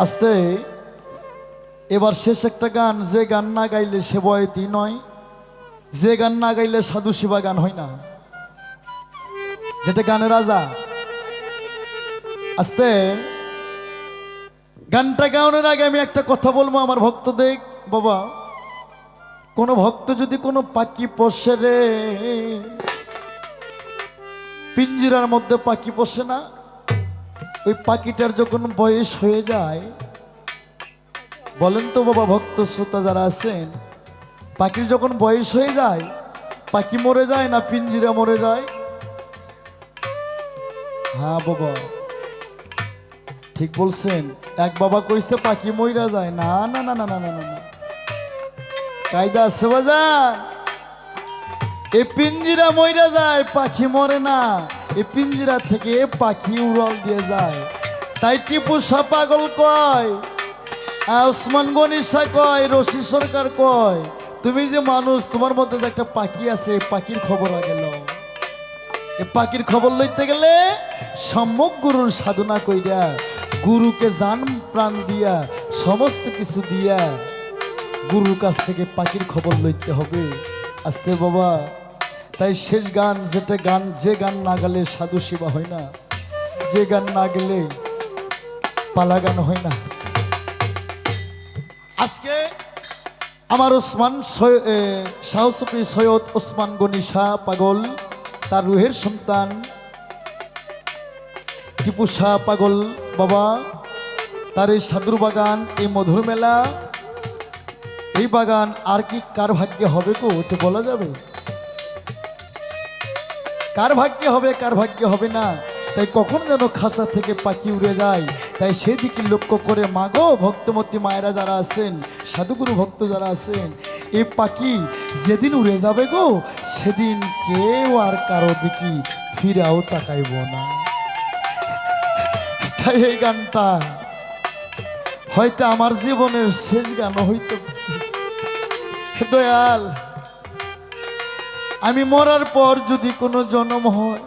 আস্তে, এবার শেষ একটা গান, যে গান না গাইলে সে বয়তি নয়, যে গান না গাইলে সাধু শিবা গান হয় না। যেটা গানের রাজা। আস্তে, গানটা গাওয়ানোর আগে আমি একটা কথা বলব আমার ভক্ত ভক্তদের, বাবা। কোনো ভক্ত যদি কোনো পাখি পোষে রে, পিঞ্জিরার মধ্যে পাখি পোষে না ওই পাখিটার যখন বয়স হয়ে যায়, বলেন তো বাবা ভক্ত শ্রোতা যারা আছেন, পাখির যখন বয়স হয়ে যায়, পাখি মরে যায় না পিঞ্জিরা মরে যায়? হ্যাঁ বাবা। ঠিক বলছেন, এক বাবা কইছে পাখি মইরা যায়। না না না না না না না কায়দা আছে বাজার। এ পিঞ্জিরা মইরা যায়, পাখি মরে না। এ পিঞ্জিরা থেকে পাখি উড়াল দিয়ে যায়। তাই টিপু শাহ পাগল কয় ওসমান গনিশা কয়, রশি সরকার কয়, তুমি যে মানুষ, তোমার মধ্যে যে একটা পাখি আছে পাখির খবর আগে লও। এ পাখির খবর লইতে গেলে সম্যক গুরুর সাধনা কইরা, গুরুকে জান, প্রাণ দিয়া, সমস্ত কিছু দিয়া, গুরুর কাছ থেকে পাখির খবর লইতে হবে। আস্তে বাবা। তাই শেষ গান, যেটা গান, যে গান না গেলে সাধু সেবা হয় না, যে গান না গেলে পালা গান হয় না। আজকে আমার ওসমান সাহসপি সৈয়দ ওসমান গনি শাহ পাগল, তার রুহের সন্তান, টিপু শাহ পাগল বাবা, তার এই সাধুর বাগান, এই মধুর মেলা, এই বাগান আর কি কার ভাগ্যে হবে গো, এটা বলা যাবে? কার ভাগ্যে হবে, কার ভাগ্যে হবে না? তাই কখন যেন খাসা থেকে পাখি উড়ে যায়? তাই সেদিকে লক্ষ্য করে মাগো ভক্তমতী মায়েরা যারা আছেন, সাধুগুরু ভক্ত যারা আছেন এই পাখি যেদিন উড়ে যাবে গো, সেদিন কেউ আর কারও দিকে ফিরাও তাকাইব না। তাই এই গানটা হয়তো আমার জীবনের শেষ গান হইতো দয়াল। আমি মরার পর যদি কোনো জন্ম হয়।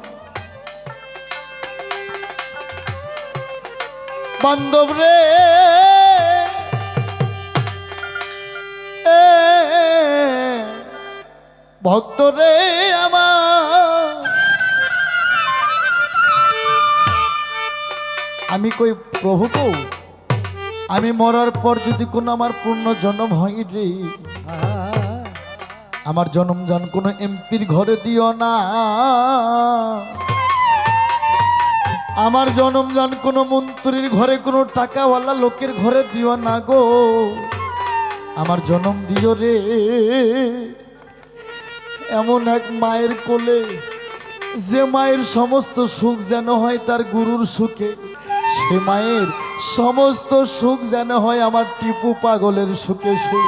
বান্ধব রে ভক্ত রে আমি কই প্রভু কৌ? আমি মরার পর যদি কোনো আমার পূর্ণ জন্ম হয় রে। আমার জন্ম জন কোনো এমপির ঘরে দিও না। আমার জন্ম জন কোনো মন্ত্রীর ঘরে, কোনো টাকাওয়ালা লোকের ঘরে দিও না গো। আমার জন্ম দিও রে। এমন এক মায়ের কোলে, যে মায়ের সমস্ত সুখ যেন হয় তার গুরুর সুখে, সে মায়ের সমস্ত সুখ যেন হয় আমার টিপু পাগলের সুখে, সুখ।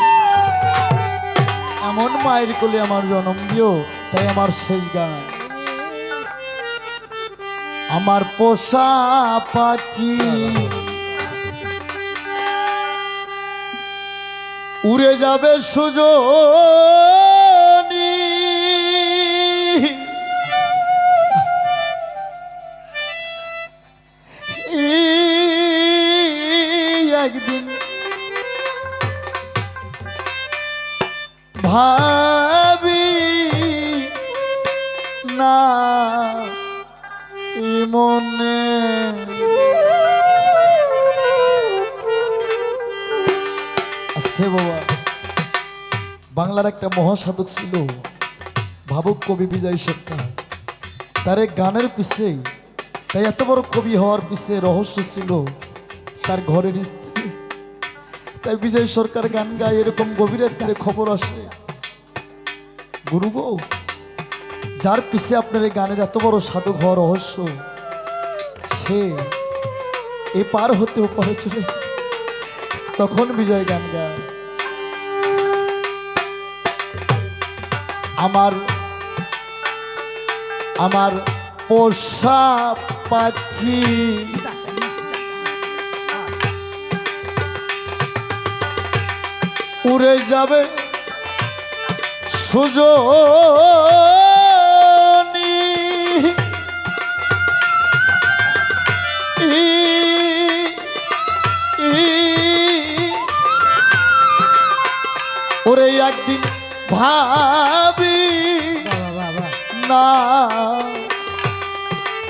মায়ের কোলে আমার জন্ম দিও, তাই আমার শেষ গান। আমার পোষা পাখি। উড়ে যাবে সুজনি ভাবি না মনে আস্তে বাবা। বাংলার একটা মহাসাধক ছিল, ভাবুক কবি বিজয় সরকার। তার গানের পিছে, তাই এত বড় কবি হওয়ার পিছে রহস্য ছিল তার ঘরের স্ত্রী। তাই বিজয় সরকার গান গায়, এরকম গভীরের তারে খবর আসে। গুরু গো। যার পিছে আপনার এই গানের এত বড় সাধক হওয়ার রহস্য, সে এ পার হতে পারে চলে তখন বিজয় গান গায়। আমার আমার পোষা পাখি। উড়ে যাবে সুজনি। ওরে একদিন ভাবি না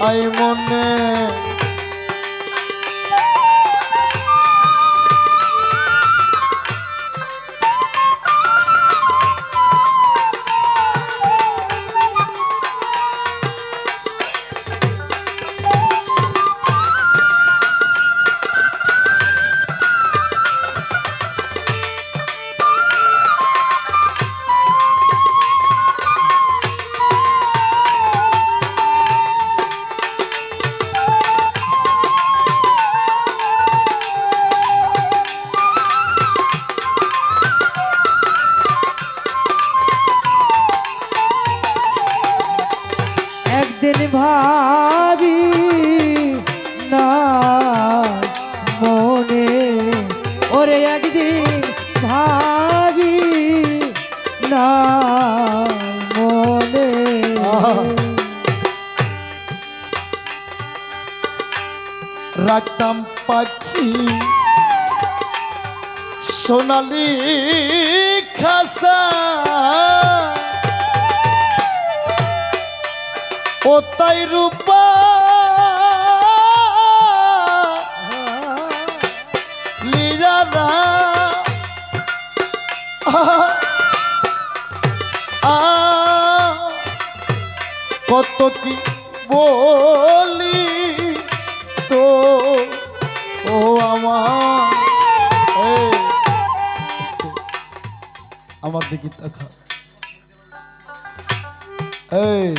আই মনে রাখতাম পাখি। সোনালি খাসা। ও তাই রূপা। লিরারা কত কি বলি। আমার দিকে তাকা। এই।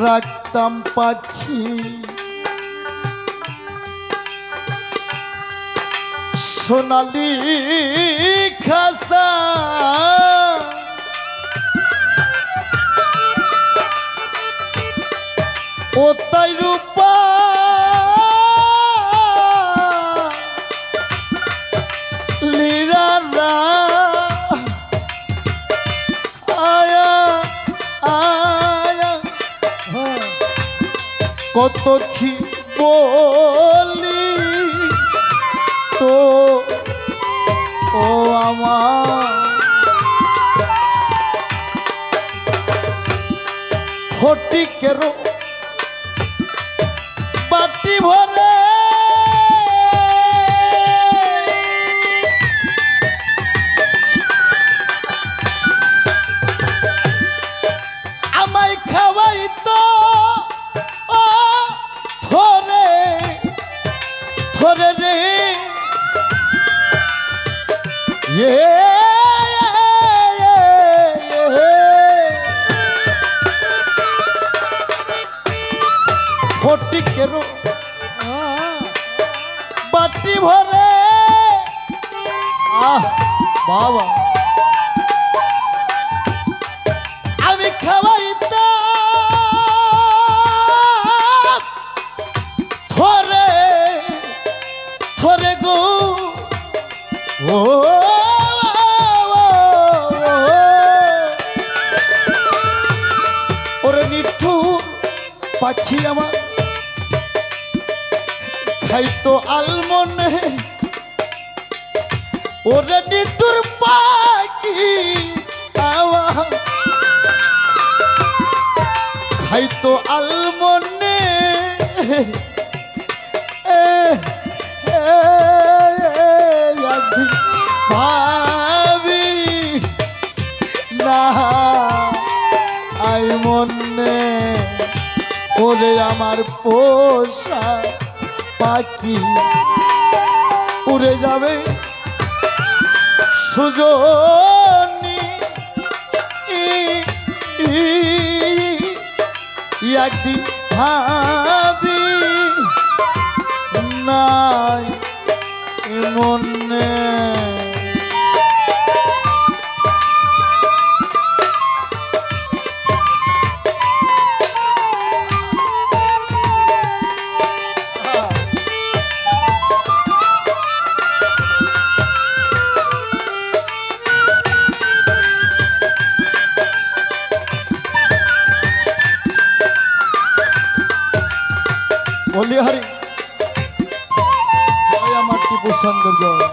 রাখতাম পাখি। সোনালি খাসা। ও তাই রূপা কত কি বলি তো? ও আমার। ফটিকেরও ফটিকেরও বাটি ভরে আহ বাবা আমি খাওয়াইতাম থরে থরে গো। ও পাখি আমার। খাইতো আলমনে ওরে নিটুর পাখি আমার। খাইতো আলমনে এ, এ, ওরে আমার পোষা পাখি। উড়ে যাবে সুজনি। একদিন ভাবি নাই মনে সৌন্দর্য।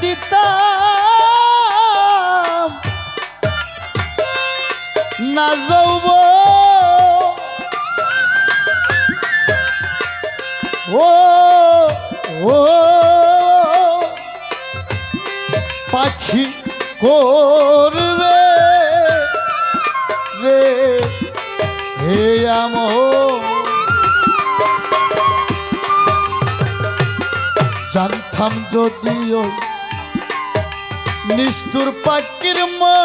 দিতাম। না যাব ও ও। পাখি করবে রে হে আম জানতাম যদিও নিষ্ঠুর পাখির মা।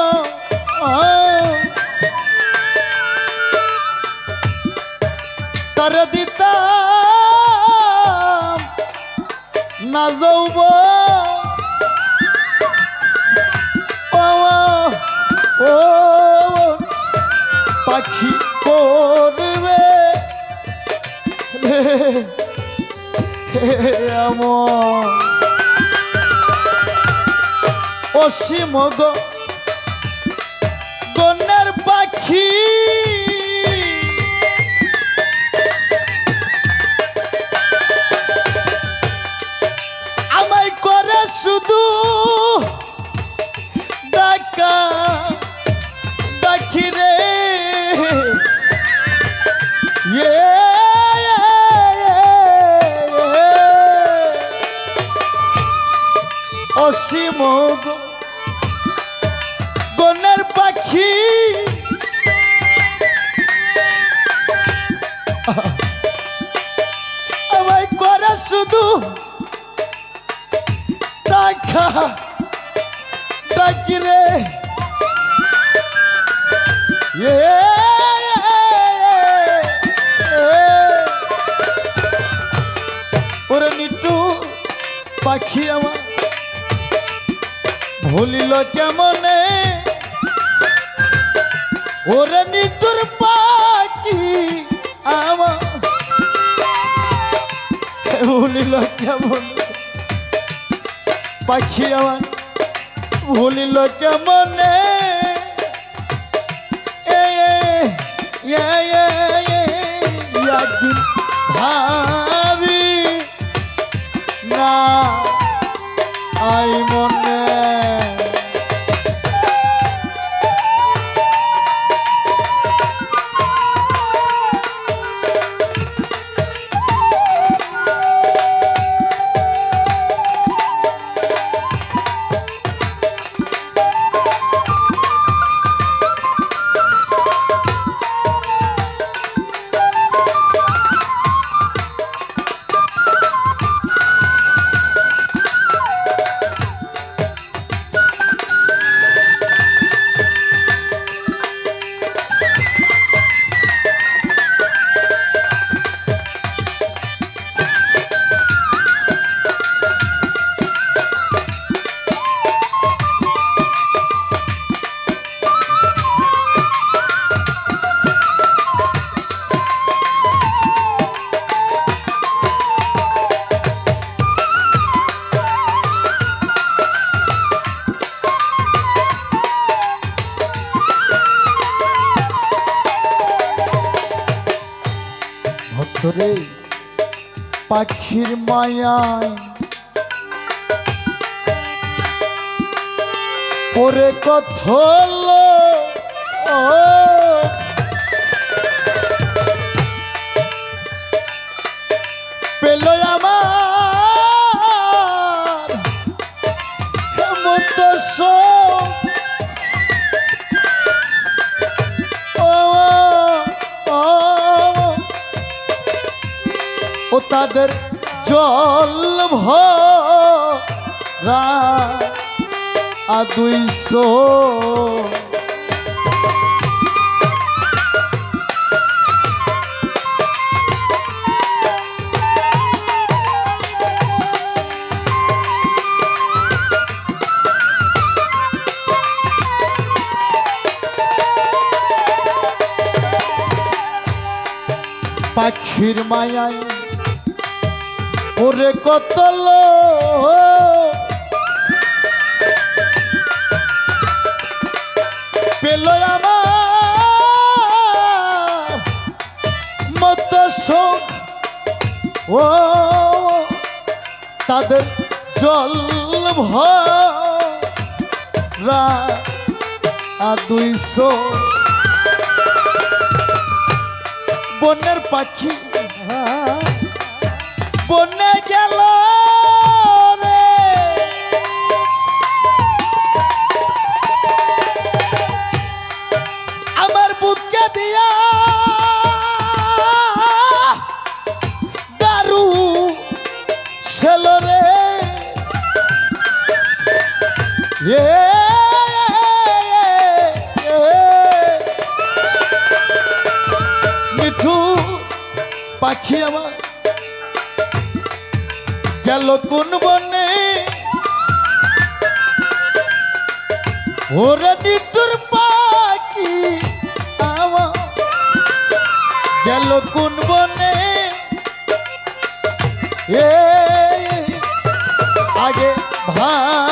তার দিতাম না যাইব অসীম গো গন্যার পাখি আমায় করে শুধু ইয়ে, অসীম গো- শুধু রে। ওরে নিটু পাখি আমার ভুলিল কেমনে? ওরে নিটুর পাখি ভুলিল কেমন? পাখি আমার ভুলিল কেমনে একদিন ভাবি না। পাখির মায়ায়। ওরে কথল ও তাদের জল দুইশো পাখির মায়ায় ওরে কত পেল আমার মত ও তাদের জল ভরা দুইশো বনের পাখি হ্যাঁ, মিঠু পাখি আমার গেল কোন বনে ওরে নিটুর পাখি আমার গেল কোন বনে এ আগে ভাবি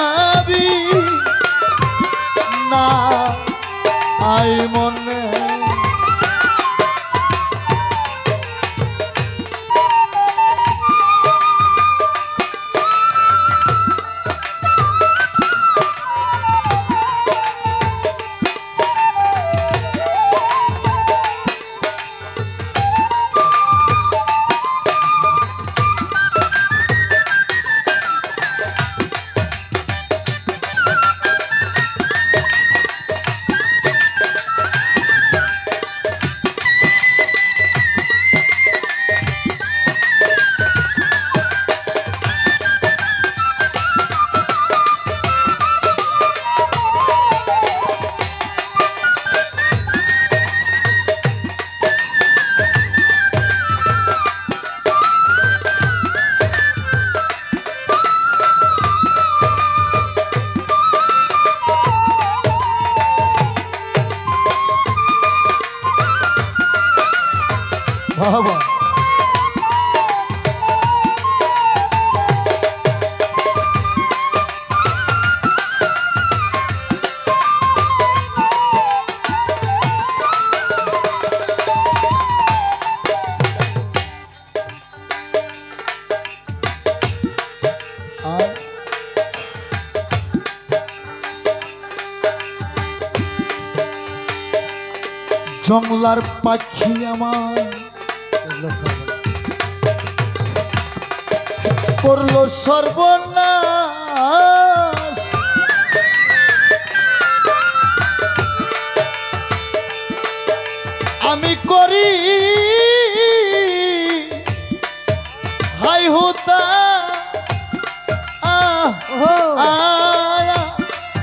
জংলার পাখি আমার। করল সর্বনাশ। আমি করি হাই হুতা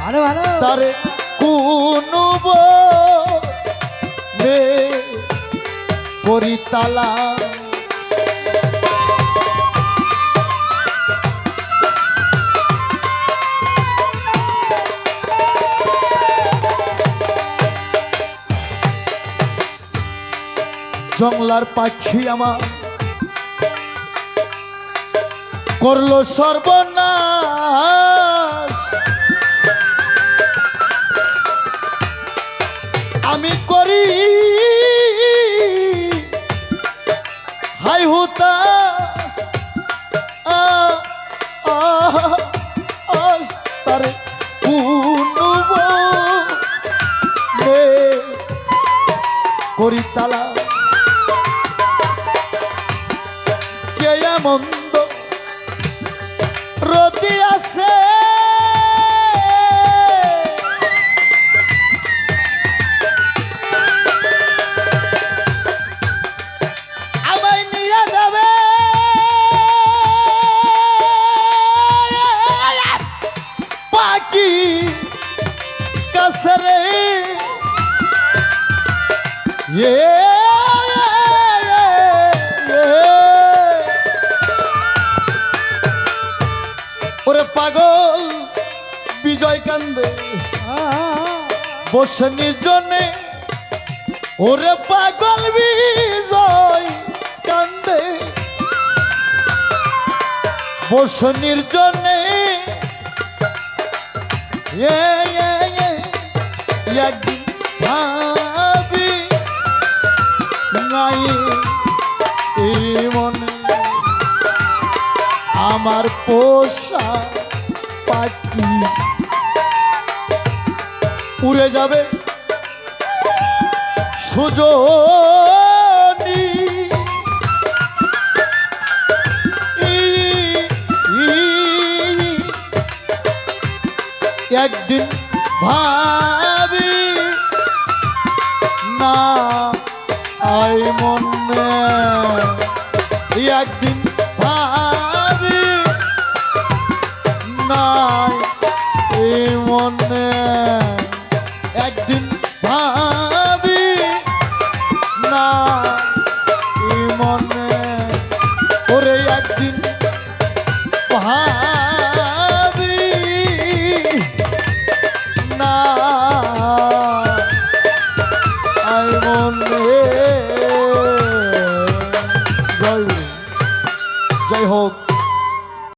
ভালো ভালো। তারে কোনো রে পরিতালা জংলার পাখি আমার করল সর্বনাশ। আমি করি। হাই হুতাস তারে কুনুব রে করি তালা। কে মন্দ রতি আছে? বসে নির্জনে ওরে পাগল বিজয় কান্দে। বসে নির্জনে এ, এ, এ, একদিন ভাবি নাই আমার পোষা পাখি উড়ে যাবে। সুজনি। একদিন ভাবি না আই মনে। একদিন ভাবি নাই এই মনে। একদিন